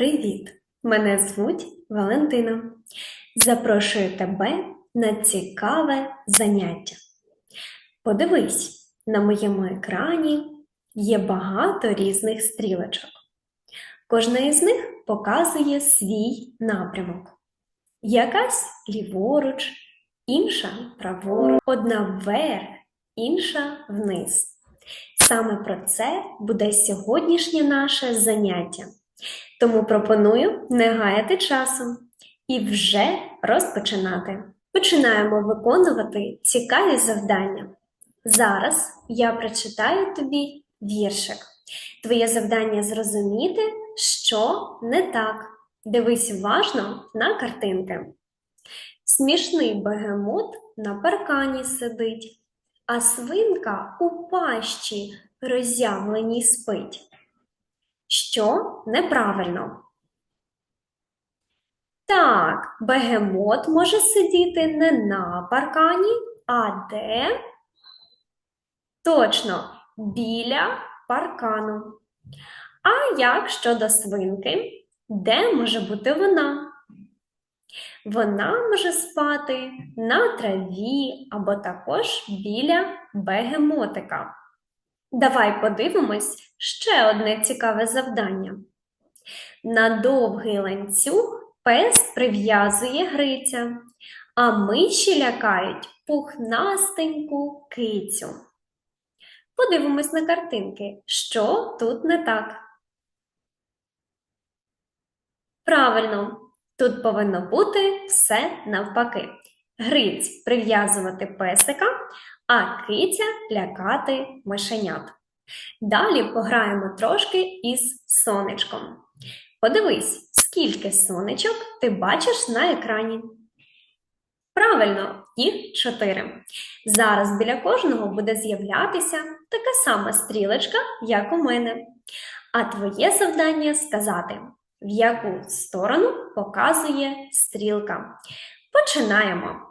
Привіт! Мене звуть Валентина. Запрошую тебе на цікаве заняття. Подивись, на моєму екрані є багато різних стрілочок. Кожна із них показує свій напрямок. Якась ліворуч, інша праворуч, одна вверх, інша вниз. Саме про це буде сьогоднішнє наше заняття. Тому пропоную не гаяти часу і вже розпочинати. Починаємо виконувати цікаві завдання. Зараз я прочитаю тобі віршик. Твоє завдання зрозуміти, що не так. Дивись уважно на картинки. Смішний бегемот на паркані сидить, а свинка у пащі роззявленій спить. Що неправильно? Так, бегемот може сидіти не на паркані, а де? Точно, біля паркану. А як щодо свинки? Де може бути вона? Вона може спати на траві або також біля бегемотика. Давай подивимось ще одне цікаве завдання. На довгий ланцюг пес прив'язує гриця, а миші лякають пухнастеньку кицю. Подивимось на картинки, що тут не так. Правильно, тут повинно бути все навпаки. Гриць прив'язувати песика, а киця лякати мишенят. Далі пограємо трошки із сонечком. Подивись, скільки сонечок ти бачиш на екрані. Правильно, їх чотири. Зараз біля кожного буде з'являтися така сама стрілочка, як у мене. А твоє завдання сказати, в яку сторону показує стрілка. Починаємо.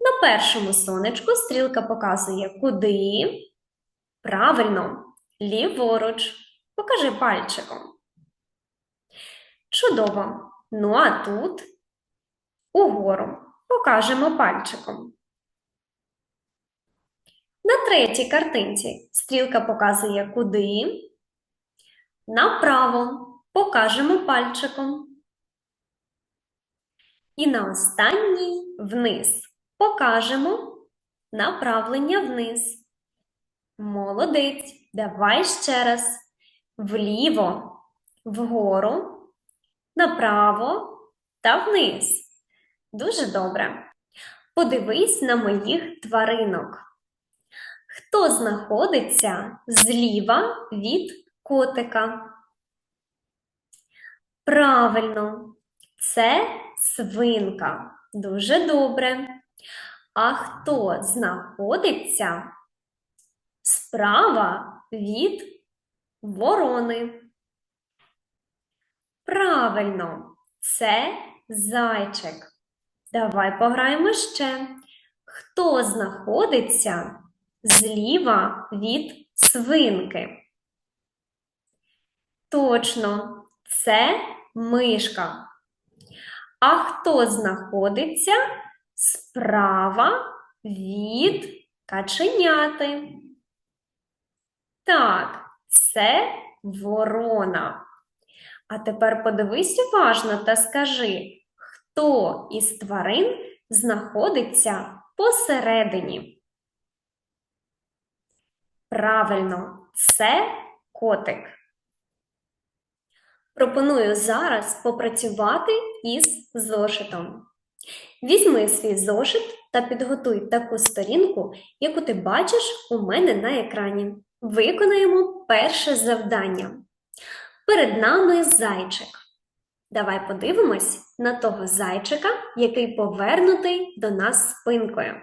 На першому сонечку стрілка показує куди. Правильно, ліворуч. Покажи пальчиком. Чудово. Ну а тут угору. Покажемо пальчиком. На третій картинці стрілка показує куди. Направо. Покажемо пальчиком. І на останній вниз. Покажемо направлення вниз. Молодець. Давай ще раз. Вліво, вгору, направо та вниз. Дуже добре. Подивись на моїх тваринок. Хто знаходиться зліва від котика? Правильно, це свинка. Дуже добре. А хто знаходиться справа від ворони? Правильно, це зайчик. Давай пограємо ще. Хто знаходиться зліва від свинки? Точно, це мишка. А хто знаходиться справа від каченяти? Так, це ворона. А тепер подивись уважно та скажи, хто із тварин знаходиться посередині? Правильно, це котик. Пропоную зараз попрацювати із зошитом. Візьми свій зошит та підготуй таку сторінку, яку ти бачиш у мене на екрані. Виконаємо перше завдання. Перед нами зайчик. Давай подивимось на того зайчика, який повернутий до нас спинкою.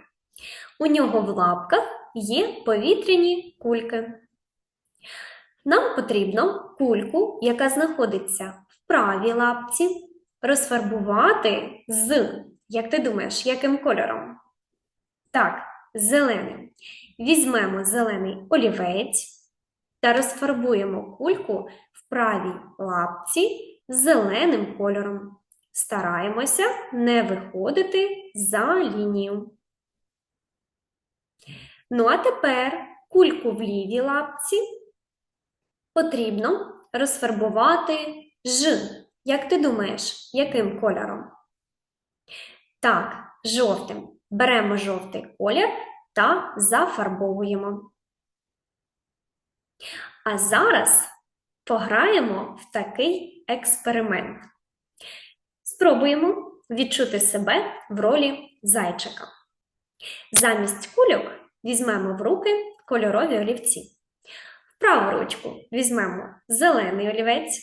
У нього в лапках є повітряні кульки. Нам потрібно кульку, яка знаходиться в правій лапці, розфарбувати з, як ти думаєш, яким кольором? Так, зеленим. Візьмемо зелений олівець та розфарбуємо кульку в правій лапці зеленим кольором. Стараємося не виходити за лінію. Ну а тепер кульку в лівій лапці потрібно розфарбувати Ж. Як ти думаєш, яким кольором? Так, жовтим. Беремо жовтий колір та зафарбовуємо. А зараз пограємо в такий експеримент. Спробуємо відчути себе в ролі зайчика. Замість кульок візьмемо в руки кольорові олівці. В праву ручку візьмемо зелений олівець.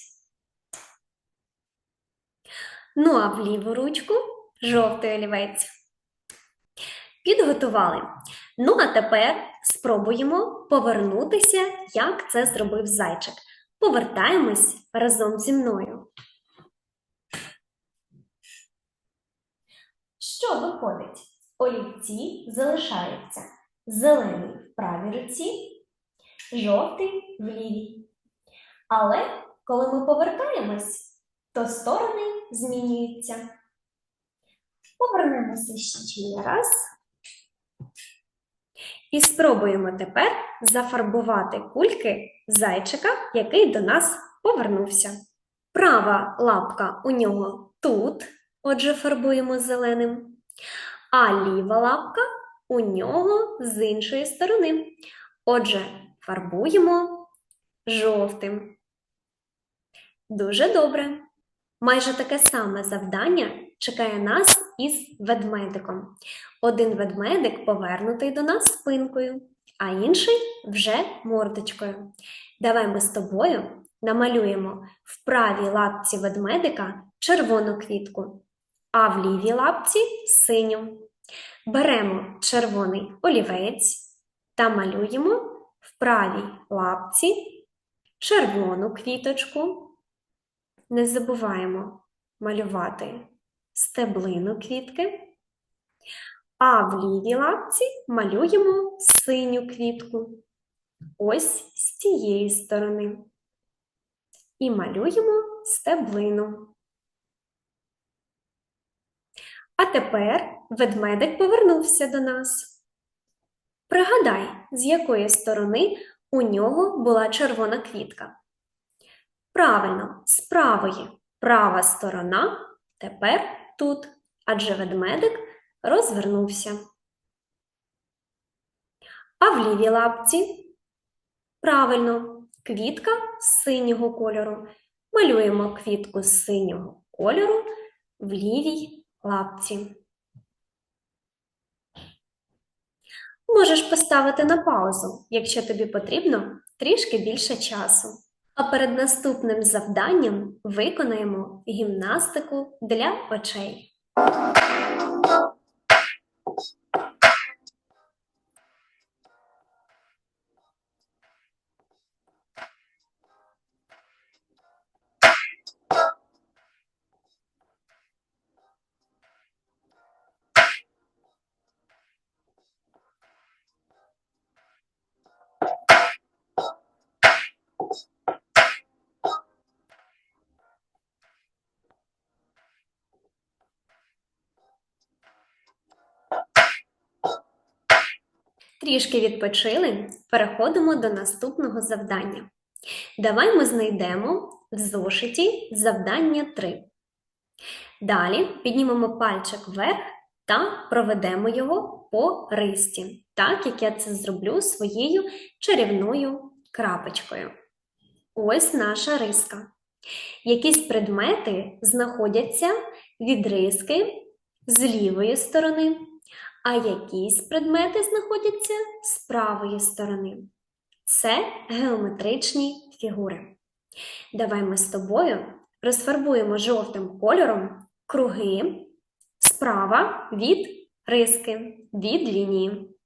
Ну а в ліву ручку жовтий олівець. Підготували. Ну а тепер спробуємо повернутися, як це зробив зайчик. Повертаємось разом зі мною. Що виходить? Олівці залишаються зелений в правій руці, жовтий в лівій. Але коли ми повертаємось, то сторони змінюються. Повернемося ще раз. І спробуємо тепер зафарбувати кульки зайчика, який до нас повернувся. Права лапка у нього тут, отже, фарбуємо зеленим, а ліва лапка у нього з іншої сторони. Отже, фарбуємо жовтим. Дуже добре. Майже таке саме завдання чекає нас із ведмедиком. Один ведмедик повернутий до нас спинкою, а інший вже мордочкою. Давай ми з тобою намалюємо в правій лапці ведмедика червону квітку, а в лівій лапці синю. Беремо червоний олівець та малюємо в правій лапці червону квіточку. Не забуваємо малювати стеблину квітки, а в лівій лапці малюємо синю квітку. Ось з цієї сторони. І малюємо стеблину. А тепер ведмедик повернувся до нас. Пригадай, з якої сторони у нього була червона квітка. Правильно, з правої права сторона тепер тут, адже ведмедик розвернувся. А в лівій лапці правильно, квітка синього кольору. Малюємо квітку з синього кольору в лівій лапці. Можеш поставити на паузу, якщо тобі потрібно трішки більше часу. А перед наступним завданням виконаємо гімнастику для очей. Трішки відпочили, переходимо до наступного завдання. Давай ми знайдемо в зошиті завдання 3. Далі піднімемо пальчик вверх та проведемо його по ристі, так як я це зроблю своєю чарівною крапочкою. Ось наша риска. Якісь предмети знаходяться від риски з лівої сторони, а якісь предмети знаходяться з правої сторони. Це геометричні фігури. Давай ми з тобою розфарбуємо жовтим кольором круги справа від риски, від лінії.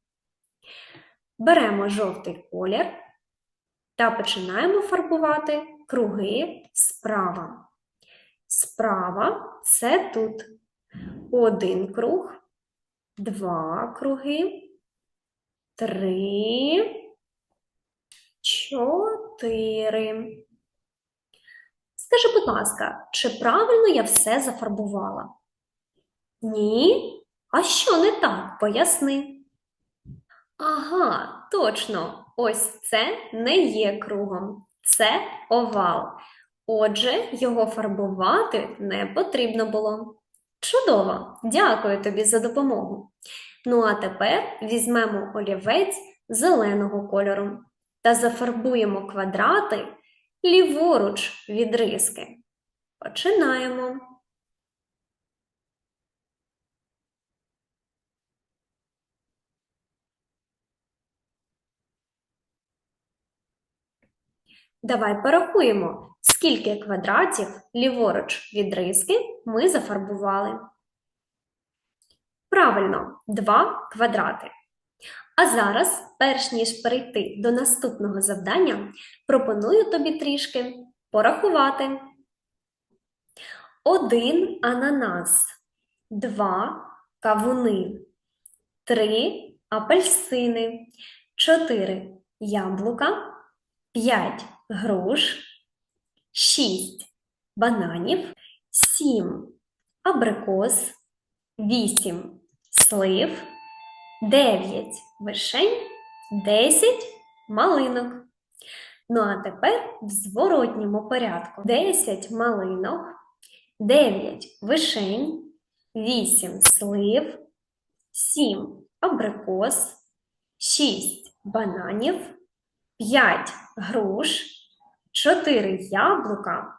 Беремо жовтий колір та починаємо фарбувати круги справа. Справа це тут один круг, два круги, три, чотири. Скажи, будь ласка, чи правильно я все зафарбувала? Ні? А що не так? Поясни. Ага, точно, ось це не є кругом, це овал. Отже, його фарбувати не потрібно було. Чудово! Дякую тобі за допомогу. Ну а тепер візьмемо олівець зеленого кольору та зафарбуємо квадрати ліворуч від риски. Починаємо. Давай порахуємо, скільки квадратів ліворуч від риски ми зафарбували. Правильно, два квадрати. А зараз, перш ніж перейти до наступного завдання, пропоную тобі трішки порахувати. Один ананас, два кавуни, три апельсини, чотири яблука, п'ять груш, шість бананів, сім абрикос, вісім слив. 9 вишень, 10 малинок. Ну а тепер в зворотньому порядку 10 малинок, 9 вишень, 8 слив, 7 абрикос, 6 бананів, 5 груш, 4 яблука,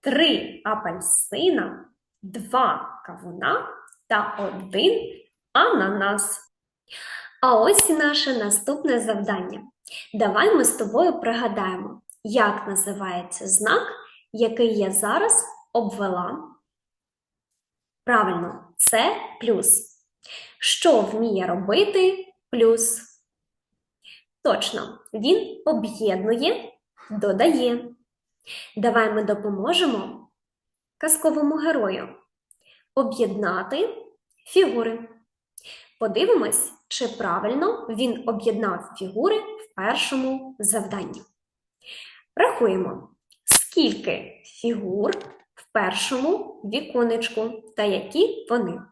3 апельсина, 2 кавуна та 1 ананас. А ось і наше наступне завдання. Давай ми з тобою пригадаємо, як називається знак, який я зараз обвела. Правильно, це плюс. Що вміє робити плюс? Точно, він об'єднує, додає. Давай ми допоможемо казковому герою об'єднати фігури. Подивимось, чи правильно він об'єднав фігури в першому завданні. Рахуємо, скільки фігур в першому віконечку та які вони.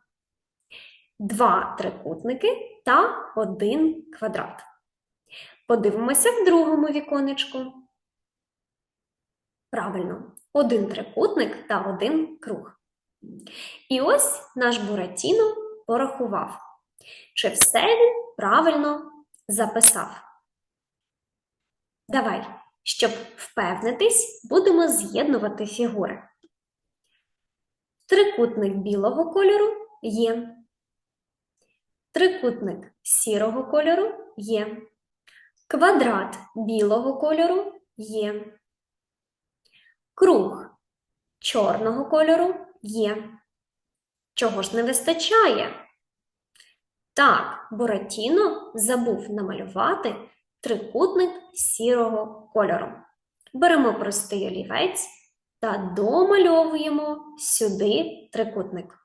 Два трикутники та один квадрат. Подивимося в другому віконечку. Правильно, один трикутник та один круг. І ось наш Буратіно порахував. Чи все він правильно записав? Давай, щоб впевнитись, будемо з'єднувати фігури. Трикутник білого кольору є. Трикутник сірого кольору є. Квадрат білого кольору є. Круг чорного кольору є. Чого ж не вистачає? Так, Буратіно забув намалювати трикутник сірого кольору. Беремо простий олівець та домальовуємо сюди трикутник.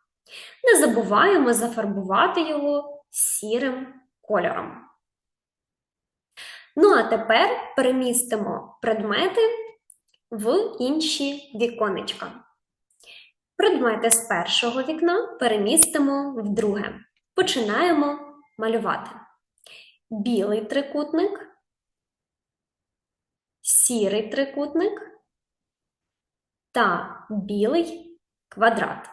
Не забуваємо зафарбувати його сірим кольором. Ну, а тепер перемістимо предмети в інші віконечка. Предмети з першого вікна перемістимо в друге. Починаємо малювати білий трикутник, сірий трикутник та білий квадрат.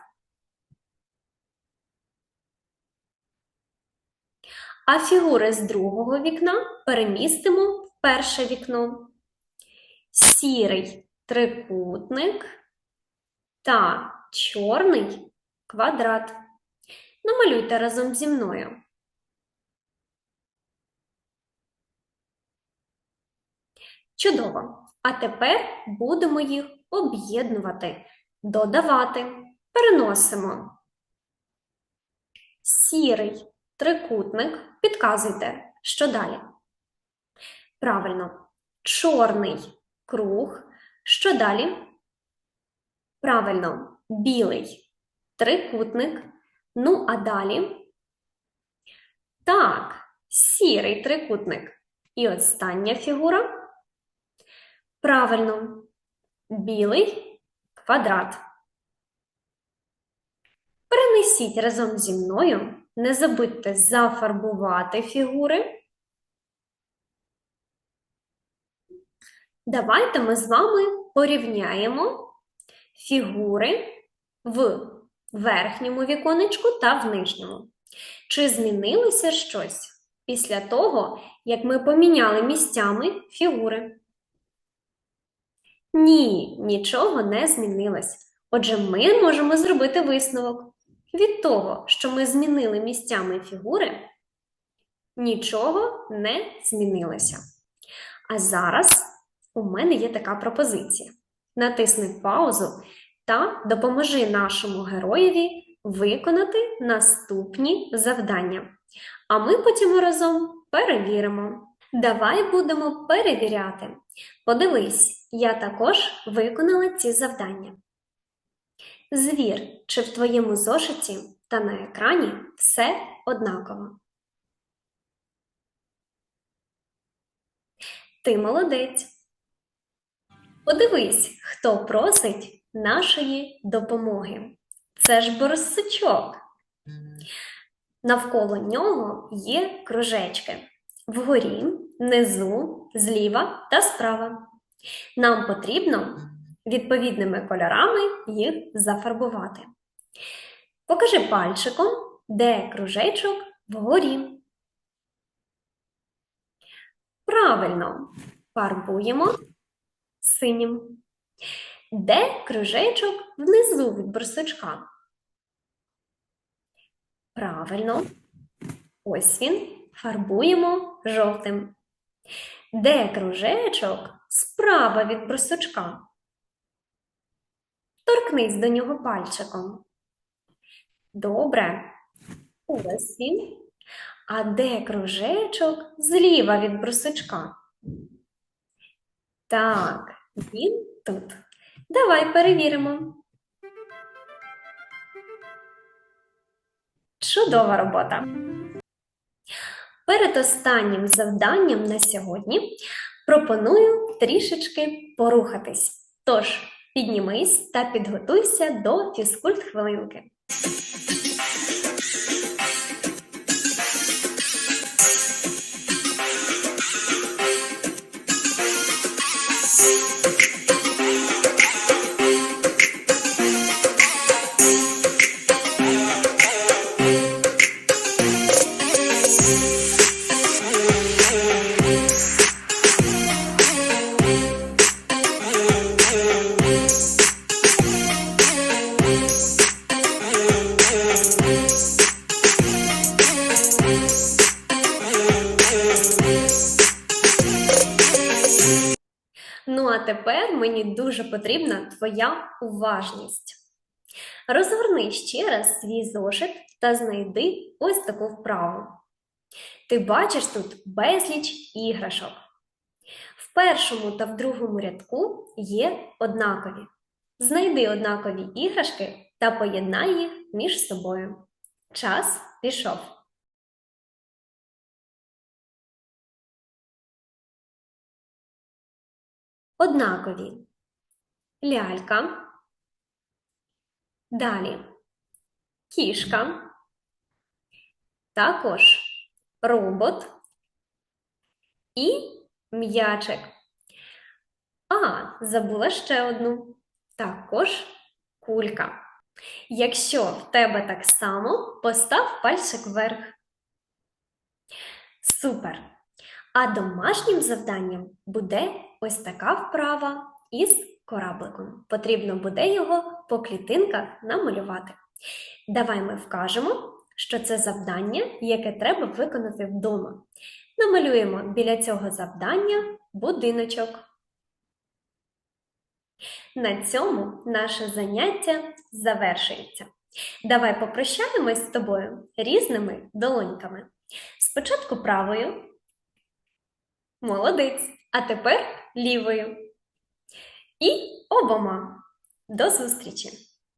А фігури з другого вікна перемістимо в перше вікно. Сірий трикутник та чорний квадрат. Намалюйте разом зі мною. Чудово! А тепер будемо їх об'єднувати, додавати. Переносимо. Сірий трикутник. Підказуйте, що далі. Правильно, чорний круг. Що далі? Правильно, білий трикутник. Ну, а далі? Так, сірий трикутник. І остання фігура. Правильно, білий квадрат. Перенесіть разом зі мною, не забудьте зафарбувати фігури. Давайте ми з вами порівняємо фігури в верхньому віконечку та в нижньому. Чи змінилося щось після того, як ми поміняли місцями фігури? Ні, нічого не змінилось. Отже, ми можемо зробити висновок. Від того, що ми змінили місцями фігури, нічого не змінилося. А зараз у мене є така пропозиція. Натисни паузу та допоможи нашому героєві виконати наступні завдання. А ми потім разом перевіримо. Давай будемо перевіряти. Подивись, я також виконала ці завдання. Звір, чи в твоєму зошиті та на екрані все однаково. Ти молодець. Подивись, хто просить нашої допомоги. Це ж борсучок. Навколо нього є кружечки вгорі, внизу, зліва та справа. Нам потрібно відповідними кольорами їх зафарбувати. Покажи пальчиком, де кружечок вгорі. Правильно фарбуємо синім. Де кружечок внизу від борсучка? Правильно. Ось він. Фарбуємо жовтим. Де кружечок справа від борсучка? Торкнись до нього пальчиком. Добре. Ось він. А де кружечок зліва від брусочка? Так, він тут. Давай перевіримо. Чудова робота. Перед останнім завданням на сьогодні пропоную трішечки порухатись. Тож, піднімись та підготуйся до фізкульт хвилинки. Дуже потрібна твоя уважність. Розгорни ще раз свій зошит та знайди ось таку вправу. Ти бачиш тут безліч іграшок. В першому та в другому рядку є однакові. Знайди однакові іграшки та поєднай їх між собою. Час пішов. Однакові. Лялька. Далі. Кішка. Також робот і м'ячик. А, забула ще одну. Також кулька. Якщо в тебе так само, постав пальчик вверх. Супер! А домашнім завданням буде ось така вправа із корабликом. Потрібно буде його по клітинках намалювати. Давай ми вкажемо, що це завдання, яке треба виконати вдома. Намалюємо біля цього завдання будиночок. На цьому наше заняття завершується. Давай попрощаємось з тобою різними долоньками. Спочатку правою. Молодець. А тепер лівою. І обома. До зустрічі!